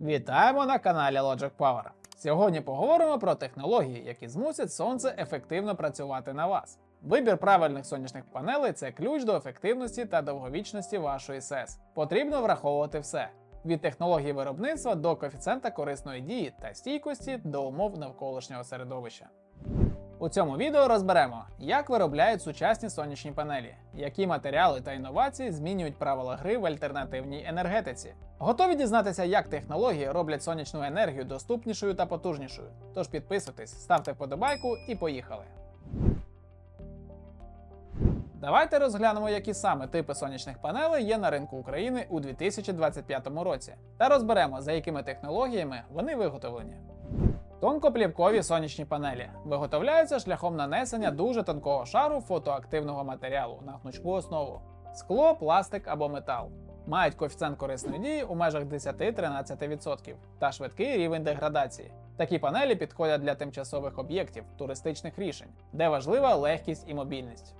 Вітаємо на каналі Logic Power. Сьогодні поговоримо про технології, які змусять сонце ефективно працювати на вас. Вибір правильних сонячних панелей це ключ до ефективності та довговічності вашої СЕС. Потрібно враховувати все: від технології виробництва до коефіцієнта корисної дії та стійкості до умов навколишнього середовища. У цьому відео розберемо, як виробляють сучасні сонячні панелі, які матеріали та інновації змінюють правила гри в альтернативній енергетиці. Готові дізнатися, як технології роблять сонячну енергію доступнішою та потужнішою. Тож підписуйтесь, ставте вподобайку і поїхали. Давайте розглянемо, які саме типи сонячних панелей є на ринку України у 2025 році, та розберемо, за якими технологіями вони виготовлені. Тонкоплівкові сонячні панелі виготовляються шляхом нанесення дуже тонкого шару фотоактивного матеріалу на гнучку основу скло, пластик або метал. Мають коефіцієнт корисної дії у межах 10-13% та швидкий рівень деградації. Такі панелі підходять для тимчасових об'єктів, туристичних рішень, де важлива легкість і мобільність.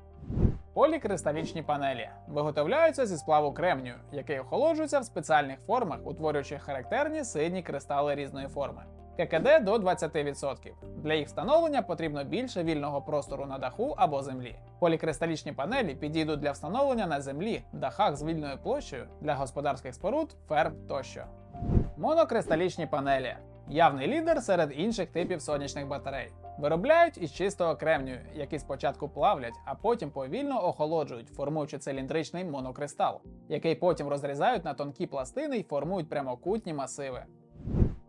Полікристалічні панелі виготовляються зі сплаву кремнію, який охолоджується в спеціальних формах, утворюючи характерні синні кристали різної форми. ККД до 20%. Для їх встановлення потрібно більше вільного простору на даху або землі. Полікристалічні панелі підійдуть для встановлення на землі, дахах з вільною площею для господарських споруд, ферм тощо. Монокристалічні панелі явний лідер серед інших типів сонячних батарей. Виробляють із чистого кремнію, який спочатку плавлять, а потім повільно охолоджують, формуючи циліндричний монокристал, який потім розрізають на тонкі пластини і формують прямокутні масиви.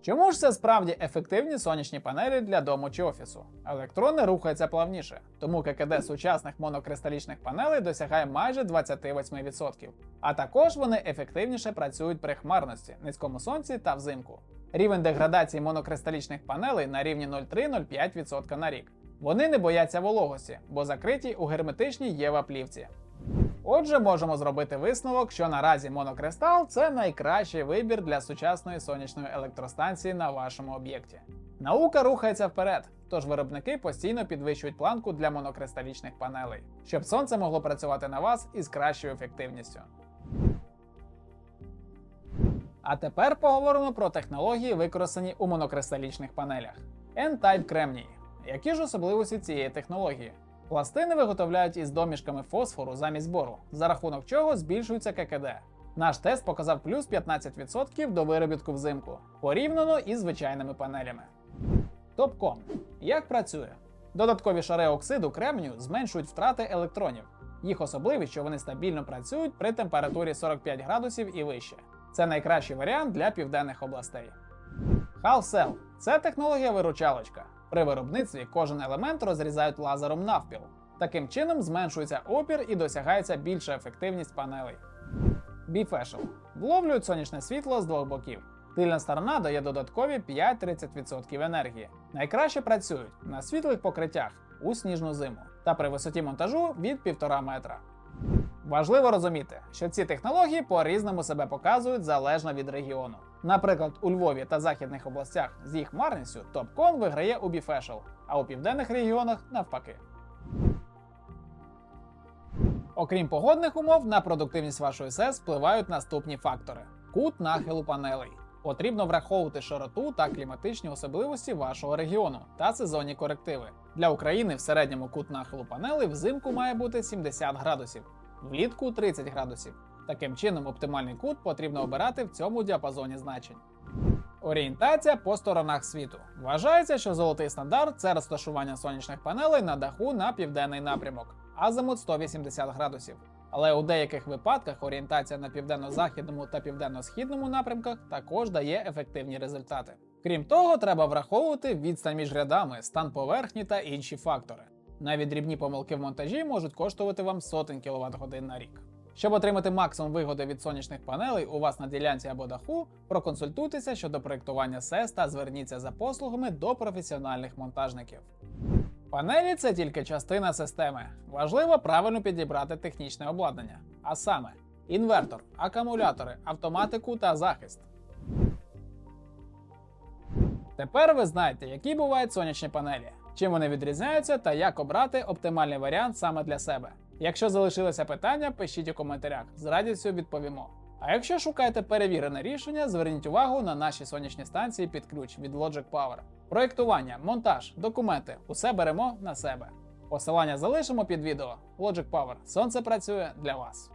Чому ж це справді ефективні сонячні панелі для дому чи офісу? Електрони рухаються плавніше, тому ККД сучасних монокристалічних панелей досягає майже 28%. А також вони ефективніше працюють при хмарності, низькому сонці та взимку. Рівень деградації монокристалічних панелей на рівні 0,3-0,5% на рік. Вони не бояться вологості, бо закриті у герметичній єва плівці. Отже, можемо зробити висновок, що наразі монокристал це найкращий вибір для сучасної сонячної електростанції на вашому об'єкті. Наука рухається вперед, тож виробники постійно підвищують планку для монокристалічних панелей, щоб сонце могло працювати на вас із кращою ефективністю. А тепер поговоримо про технології, використані у монокристалічних панелях. N-Type кремній. Які ж особливості цієї технології? Пластини виготовляють із домішками фосфору замість бору, за рахунок чого збільшується ККД. Наш тест показав плюс 15% до виробітку взимку, порівняно із звичайними панелями. Топком. Як працює? Додаткові шари оксиду кремнію зменшують втрати електронів. Їх особливість, що вони стабільно працюють при температурі 45 градусів і вище. Це найкращий варіант для південних областей. Half Cell – це технологія виручалочка. При виробництві кожен елемент розрізають лазером навпіл. Таким чином зменшується опір і досягається більша ефективність панелей. Bifascial – вловлюють сонячне світло з двох боків. Тильна сторона дає додаткові 5-30% енергії. Найкраще працюють на світлих покриттях у сніжну зиму та при висоті монтажу від 1,5 метра. Важливо розуміти, що ці технології по-різному себе показують залежно від регіону. Наприклад, у Львові та західних областях з їх марністю Топкон виграє у Bifascial, а у південних регіонах навпаки. Окрім погодних умов, на продуктивність вашої СЕС впливають наступні фактори: кут нахилу панелей. Потрібно враховувати широту та кліматичні особливості вашого регіону та сезонні корективи. Для України в середньому кут нахилу панелей взимку має бути 70 градусів, влітку 30 градусів. Таким чином, оптимальний кут потрібно обирати в цьому діапазоні значень. Орієнтація по сторонах світу. Вважається, що золотий стандарт це розташування сонячних панелей на даху на південний напрямок, азимут 180 градусів. Але у деяких випадках орієнтація на південно-західному та південно-східному напрямках також дає ефективні результати. Крім того, треба враховувати відстань між рядами, стан поверхні та інші фактори. Навіть дрібні помилки в монтажі можуть коштувати вам сотень кВт годин на рік. Щоб отримати максимум вигоди від сонячних панелей у вас на ділянці або даху, проконсультуйтеся щодо проєктування СЕС та зверніться за послугами до професіональних монтажників. Панелі це тільки частина системи. Важливо правильно підібрати технічне обладнання, а саме інвертор, акумулятори, автоматику та захист. Тепер ви знаєте, які бувають сонячні панелі, чим вони відрізняються та як обрати оптимальний варіант саме для себе. Якщо залишилися питання, пишіть у коментарях, з радістю відповімо. А якщо шукаєте перевірене рішення, зверніть увагу на наші сонячні станції під ключ від Logic Power. Проєктування, монтаж, документи усе беремо на себе. Посилання залишимо під відео. Logic Power. Сонце працює для вас.